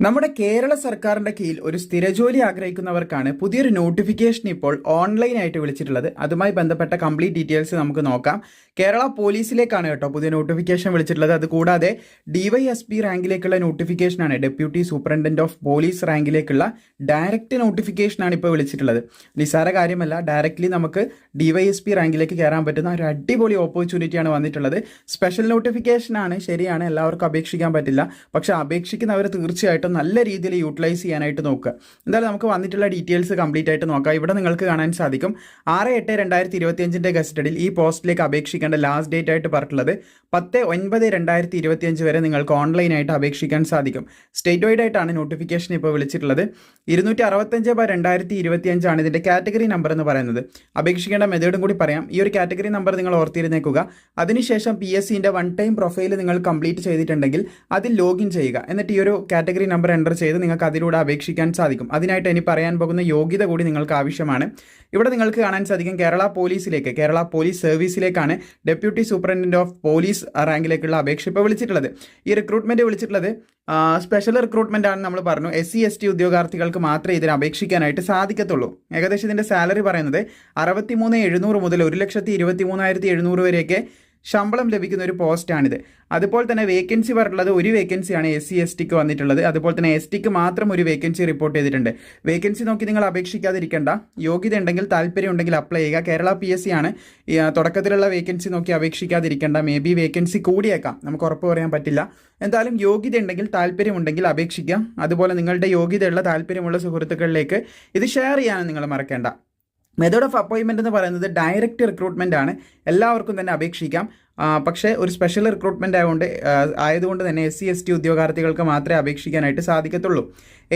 നമ്മുടെ കേരള സർക്കാരിന്റെ കീഴിൽ ഒരു സ്ഥിരജോലി ആഗ്രഹിക്കുന്നവർക്കാണ് പുതിയൊരു നോട്ടിഫിക്കേഷൻ ഇപ്പോൾ ഓൺലൈനായിട്ട് വിളിച്ചിട്ടുള്ളത്. അതുമായി ബന്ധപ്പെട്ട കംപ്ലീറ്റ് ഡീറ്റെയിൽസ് നമുക്ക് നോക്കാം. കേരള പോലീസിലേക്കാണ് കേട്ടോ പുതിയ നോട്ടിഫിക്കേഷൻ വിളിച്ചിട്ടുള്ളത്. അതുകൂടാതെ ഡിവൈഎസ്പി റാങ്കിലേക്കുള്ള നോട്ടിഫിക്കേഷനാണ് ഡെപ്യൂട്ടി സൂപ്രണ്ടന്റ് ഓഫ് പോലീസ് റാങ്കിലേക്കുള്ള ഡയറക്റ്റ് നോട്ടിഫിക്കേഷനാണ് ഇപ്പോൾ വിളിച്ചിട്ടുള്ളത്. നിസ്സാര കാര്യമല്ല ഡയറക്റ്റ്ലി നമുക്ക് ഡിവൈഎസ്പി റാങ്കിലേക്ക് കയറാൻ പറ്റുന്ന ഒരു അടിപൊളി ഓപ്പർച്യൂണിറ്റിയാണ് വന്നിട്ടുള്ളത്. സ്പെഷ്യൽ നോട്ടിഫിക്കേഷനാണ് ശരിയാണ്. എല്ലാവർക്കും അപേക്ഷിക്കാൻ പറ്റില്ല. പക്ഷേ അപേക്ഷിക്കുന്നവർ തീർച്ചയായിട്ടും നല്ല രീതിയിൽ യൂട്ടിലൈസ് ചെയ്യാനായിട്ട് നോക്കുക. എന്തായാലും നമുക്ക് വന്നിട്ടുള്ള ഡീറ്റെയിൽസ് കംപ്ലീറ്റ് ആയിട്ട് നോക്കാം. ഇവിടെ നിങ്ങൾക്ക് കാണാൻ സാധിക്കും. ആറ് എട്ട് രണ്ടായിരത്തി ഇരുപത്തിയഞ്ചിന്റെ ഗസ്റ്റഡിൽ ഈ പോസ്റ്റിലേക്ക് അപേക്ഷിക്കേണ്ട ലാസ്റ്റ് ഡേറ്റ് ആയിട്ട് പറഞ്ഞിട്ടുള്ളത് പത്ത് ഒൻപത് രണ്ടായിരത്തി ഇരുപത്തിയഞ്ച് വരെ നിങ്ങൾക്ക് ഓൺലൈനായിട്ട് അപേക്ഷിക്കാൻ സാധിക്കും. സ്റ്റേറ്റ് വൈഡ് ആയിട്ടാണ് നോട്ടിഫിക്കേഷൻ ഇപ്പോൾ വിളിച്ചിട്ടുള്ളത്. ഇരുന്നൂറ്റി അറുപത്തഞ്ച് ബൈ രണ്ടായിരത്തി ഇരുപത്തിയഞ്ചാണ് ഇതിന്റെ കാറ്റഗറി നമ്പർ എന്ന് പറയുന്നത്. അപേക്ഷിക്കേണ്ട മെത്തേഡും കൂടി പറയാം. ഈ ഒരു കാറ്റഗറി നമ്പർ നിങ്ങൾ ഓർത്തിരുന്നേക്കുക. അതിനുശേഷം പി എസ് സിന്റെ വൺ ടൈം പ്രൊഫൈൽ നിങ്ങൾ കംപ്ലീറ്റ് ചെയ്തിട്ടുണ്ടെങ്കിൽ അതിൽ ലോഗിൻ ചെയ്യുക. എന്നിട്ട് ഈ ഒരു കാറ്റഗറി നമ്പർ എന്റർ ചെയ്ത് നിങ്ങൾക്ക് അതിലൂടെ അപേക്ഷിക്കാൻ സാധിക്കും. അതിനായിട്ട് ഇനി പറയാൻ പോകുന്ന യോഗ്യത കൂടി നിങ്ങൾക്ക് ആവശ്യമാണ്. ഇവിടെ നിങ്ങൾക്ക് കാണാൻ സാധിക്കും കേരള പോലീസിലേക്ക് കേരള പോലീസ് സർവീസിലേക്കാണ് ഡെപ്യൂട്ടി സൂപ്രണ്ടന്റ് ഓഫ് പോലീസ് റാങ്കിലേക്കുള്ള അപേക്ഷ ഇപ്പോൾ വിളിച്ചിട്ടുള്ളത്. ഈ റിക്രൂട്ട്മെന്റ് വിളിച്ചിട്ടുള്ളത് സ്പെഷ്യൽ റിക്രൂട്ട്മെന്റ് ആണ് നമ്മൾ പറഞ്ഞു. എസ് സി എസ് ടി ഉദ്യോഗാർത്ഥികൾക്ക് മാത്രമേ ഇതിന് അപേക്ഷിക്കാനായിട്ട് സാധിക്കത്തുള്ളൂ. ഏകദേശം ഇതിന്റെ സാലറി പറയുന്നത് അറുപത്തി മൂന്ന് എഴുന്നൂറ് മുതൽ ഒരു ലക്ഷത്തി ഇരുപത്തി മൂന്നായിരത്തി എഴുന്നൂറ് വരെയൊക്കെ ശമ്പളം ലഭിക്കുന്ന ഒരു പോസ്റ്റാണിത്. അതുപോലെ തന്നെ വേക്കൻസി പറഞ്ഞിട്ടുള്ളത് ഒരു വേക്കൻസിയാണ് എസ് സി എസ് ടിക്ക് വന്നിട്ടുള്ളത്. അതുപോലെ തന്നെ എസ് ടിക്ക് മാത്രം ഒരു വേക്കൻസി റിപ്പോർട്ട് ചെയ്തിട്ടുണ്ട്. വേക്കൻസി നോക്കി നിങ്ങൾ അപേക്ഷിക്കാതിരിക്കേണ്ട. യോഗ്യത ഉണ്ടെങ്കിൽ താല്പര്യം ഉണ്ടെങ്കിൽ അപ്ലൈ ചെയ്യുക. കേരള പി എസ് സി ആണ്. തുടക്കത്തിലുള്ള വേക്കൻസി നോക്കി അപേക്ഷിക്കാതിരിക്കേണ്ട. മേ ബി വേക്കൻസി കൂടിയേക്കാം. നമുക്ക് ഉറപ്പ് പറയാൻ പറ്റില്ല. എന്തായാലും യോഗ്യത ഉണ്ടെങ്കിൽ താല്പര്യമുണ്ടെങ്കിൽ അപേക്ഷിക്കാം. അതുപോലെ നിങ്ങളുടെ യോഗ്യതയുള്ള താല്പര്യമുള്ള സുഹൃത്തുക്കളിലേക്ക് ഇത് ഷെയർ ചെയ്യാനും നിങ്ങൾ മറക്കേണ്ട. മെത്തേഡ് ഓഫ് അപ്പോയിൻമെന്റ് എന്ന് പറയുന്നത് ഡയറക്റ്റ് റിക്രൂട്ട്മെന്റ് ആണ്. എല്ലാവർക്കും തന്നെ അപേക്ഷിക്കാം. പക്ഷേ ഒരു സ്പെഷ്യൽ റിക്രൂട്ട്മെന്റ് ആയതുകൊണ്ട് ആയതുകൊണ്ട് തന്നെ എസ് സി എസ് ടി ഉദ്യോഗാർത്ഥികൾക്ക് മാത്രമേ അപേക്ഷിക്കാനായിട്ട് സാധിക്കത്തുള്ളൂ.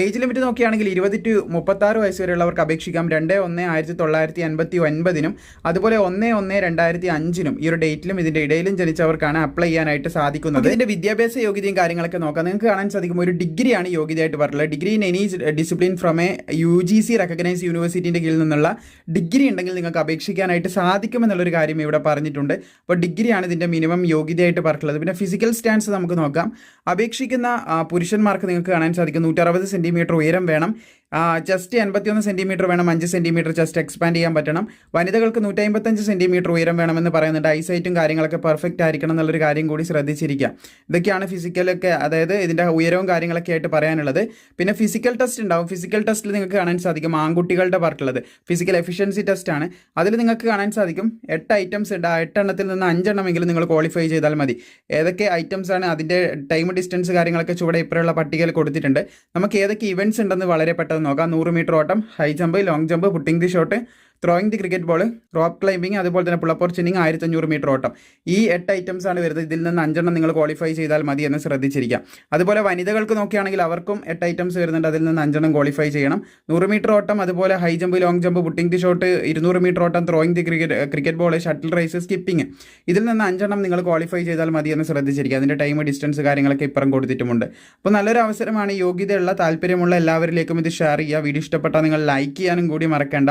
ഏജ് ലിമിറ്റ് നോക്കുകയാണെങ്കിൽ ഇരുപത് ടു മുപ്പത്താറ് വയസ്സ് വരെയുള്ളവർക്ക് അപേക്ഷിക്കാം. രണ്ട് ഒന്ന് ആയിരത്തി തൊള്ളായിരത്തി അൻപത്തി ഒൻപതിനും അതുപോലെ ഒന്ന് ഒന്ന് രണ്ടായിരത്തി അഞ്ചിനും ഈ ഒരു ഡേറ്റിലും ഇതിന്റെ ഇടയിലും ജനിച്ചവർക്കാണ് അപ്ലൈ ചെയ്യാനായിട്ട് സാധിക്കുന്നത്. ഇതിന്റെ വിദ്യാഭ്യാസ യോഗ്യതയും കാര്യങ്ങളൊക്കെ നോക്കാം. നിങ്ങൾക്ക് കാണാൻ സാധിക്കും ഒരു ഡിഗ്രിയാണ് യോഗ്യതയായിട്ട് പറഞ്ഞത് degree in any discipline from a U G C recognise യൂണിവേഴ്സിറ്റിന്റെ കീഴിൽ നിന്നുള്ള ഡിഗ്രി ഉണ്ടെങ്കിൽ നിങ്ങൾക്ക് അപേക്ഷിക്കാനായിട്ട് സാധിക്കുമെന്നുള്ളൊരു കാര്യം ഇവിടെ പറഞ്ഞിട്ടുണ്ട്. അപ്പോൾ ഡിഗ്രിയാണ് ഇതിന്റെ മിനിമം യോഗ്യതയായിട്ട് പറഞ്ഞിട്ടുള്ളത്. പിന്നെ ഫിസിക്കൽ സ്റ്റാൻസ് നമുക്ക് നോക്കാം. അപേക്ഷിക്കുന്ന പുരുഷന്മാർക്ക് നിങ്ങൾക്ക് കാണാൻ സാധിക്കും. നൂറ്ററുപത് സെന്റിമീറ്റർ ഉയരം വേണം. ജസ്റ്റ് എൺപത്തിയൊന്ന് സെന്റിമീറ്റർ വേണം അഞ്ച് സെന്റിമീറ്റർ ജസ്റ്റ് എക്സ്പാൻഡ് ചെയ്യാൻ പറ്റണം. വനിതകൾക്ക് നൂറ്റി അമ്പത്തഞ്ച് സെന്റിമീറ്റർ ഉയരം വേണമെന്ന് പറയുന്നുണ്ട്. ഐസൈറ്റും കാര്യങ്ങളൊക്കെ പെർഫെക്റ്റ് ആയിരിക്കണം എന്നുള്ളൊരു കാര്യം കൂടി ശ്രദ്ധിച്ചിരിക്കുക. ഇതൊക്കെയാണ് ഫിസിക്കലൊക്കെ അതായത് ഇതിന്റെ ഉയരവും കാര്യങ്ങളൊക്കെ ആയിട്ട് പറയാനുള്ളത്. പിന്നെ ഫിസിക്കൽ ടെസ്റ്റ് ഉണ്ടാവും. ഫിസിക്കൽ ടെസ്റ്റിൽ നിങ്ങൾക്ക് കാണാൻ സാധിക്കും ആൺകുട്ടികളുടെ പാർട്ടുള്ളത് ഫിസിക്കൽ എഫിഷ്യൻസി ടെസ്റ്റ് ആണ്. അതിൽ നിങ്ങൾക്ക് കാണാൻ സാധിക്കും എട്ട് ഐറ്റംസ് ഉണ്ട്. ആ എട്ടെണ്ണത്തിൽ നിന്ന് അഞ്ചെണ്ണമെങ്കിലും നിങ്ങൾ ക്വാളിഫൈ ചെയ്താൽ മതി. ഏതൊക്കെ ഐറ്റംസ് ആണ് അതിന്റെ ടൈം ഡിസ്റ്റൻസ് കാര്യങ്ങളൊക്കെ ചുവടെ ഇപ്പോഴുള്ള പട്ടികയിൽ കൊടുത്തിട്ടുണ്ട്. നമുക്ക് ഏതൊക്കെ ഇവന്റ്സ് ഉണ്ടെന്ന് വളരെ പെട്ടെന്ന് നോക്കാം. നൂറ് മീറ്റർ ഓട്ടം. High jump long jump putting the shot. Throwing the cricket ball rope climbing അതുപോലെ തന്നെ പുള്ളപ്പോർ ചിന്നിങ് ആയിരത്തി അഞ്ഞൂറ് മീറ്റർ ഓട്ടം. ഈ എട്ട് ഐറ്റംസ് ആണ് വരുന്നത്. ഇതിൽ നിന്ന് അഞ്ചെണ്ണം നിങ്ങൾ ക്വാളിഫൈ ചെയ്താൽ മതി എന്ന് ശ്രദ്ധിച്ചിരിക്കാം അതുപോലെ വനിതകൾക്ക് നോക്കുകയാണെങ്കിൽ അവർക്കും എട്ട് ഐറ്റംസ് വരുന്നുണ്ട്. അതിൽ നിന്ന് അഞ്ചെണ്ണം ക്വാളിഫൈ ചെയ്യണം. നൂറ് മീറ്റർ ഓട്ടം അതുപോലെ high jump long jump putting the shot ഇരുന്നൂറ് മീറ്റർ ഓട്ടം throwing the cricket cricket ball shuttle race skipping ഇതിൽ നിന്ന് അഞ്ചെണ്ണം നിങ്ങൾ ക്വാളിഫൈ ചെയ്താൽ മതി എന്ന് ശ്രദ്ധിച്ചിരിക്കുക. അതിന്റെ ടൈം ഡിസ്റ്റൻസ് കാര്യങ്ങളൊക്കെ ഇപ്പുറം കൊടുത്തിട്ടുമുണ്ട്. അപ്പോൾ നല്ലൊരു അവസരമാണ് യോഗ്യതയുള്ള താല്പര്യമുള്ള എല്ലാവരിലേക്കും ഇത് ഷെയർ ചെയ്യുക. വീഡിയോ ഇഷ്ടപ്പെട്ടാൽ നിങ്ങൾ ലൈക്ക് ചെയ്യാനും കൂടി മറക്കണ്ട.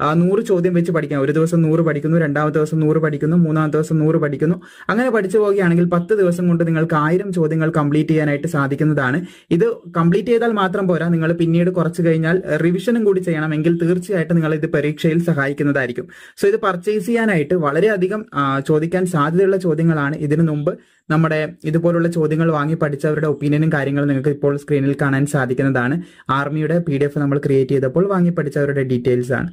നൂറ് ചോദ്യം വെച്ച് പഠിക്കാം. ഒരു ദിവസം നൂറ് പഠിക്കുന്നു രണ്ടാമത്തെ ദിവസം നൂറ് പഠിക്കുന്നു മൂന്നാമത്തെ ദിവസം നൂറ് പഠിക്കുന്നു. അങ്ങനെ പഠിച്ചു പോവുകയാണെങ്കിൽ പത്ത് ദിവസം കൊണ്ട് നിങ്ങൾക്ക് ആയിരം ചോദ്യങ്ങൾ കംപ്ലീറ്റ് ചെയ്യാനായിട്ട് സാധിക്കുന്നതാണ്. ഇത് കംപ്ലീറ്റ് ചെയ്താൽ മാത്രം പോരാ. നിങ്ങൾ പിന്നീട് കുറച്ച് കഴിഞ്ഞാൽ റിവിഷനും കൂടി ചെയ്യണമെങ്കിൽ തീർച്ചയായിട്ടും നിങ്ങൾ ഇത് പരീക്ഷയിൽ സഹായിക്കുന്നതായിരിക്കും. സോ ഇത് പർച്ചേസ് ചെയ്യാനായിട്ട് വളരെയധികം ചോദിക്കാൻ സാധ്യതയുള്ള ചോദ്യങ്ങളാണ്. ഇതിനു മുമ്പ് നമ്മുടെ ഇതുപോലുള്ള ചോദ്യങ്ങൾ വാങ്ങി പഠിച്ചവരുടെ ഒപ്പീനിയനും കാര്യങ്ങളും നിങ്ങൾക്ക് ഇപ്പോൾ സ്ക്രീനിൽ കാണാൻ സാധിക്കുന്നതാണ്. ആർമിയുടെ പി നമ്മൾ ക്രിയേറ്റ് ചെയ്തപ്പോൾ വാങ്ങി പഠിച്ചവരുടെ ഡീറ്റെയിൽസ് ആണ്.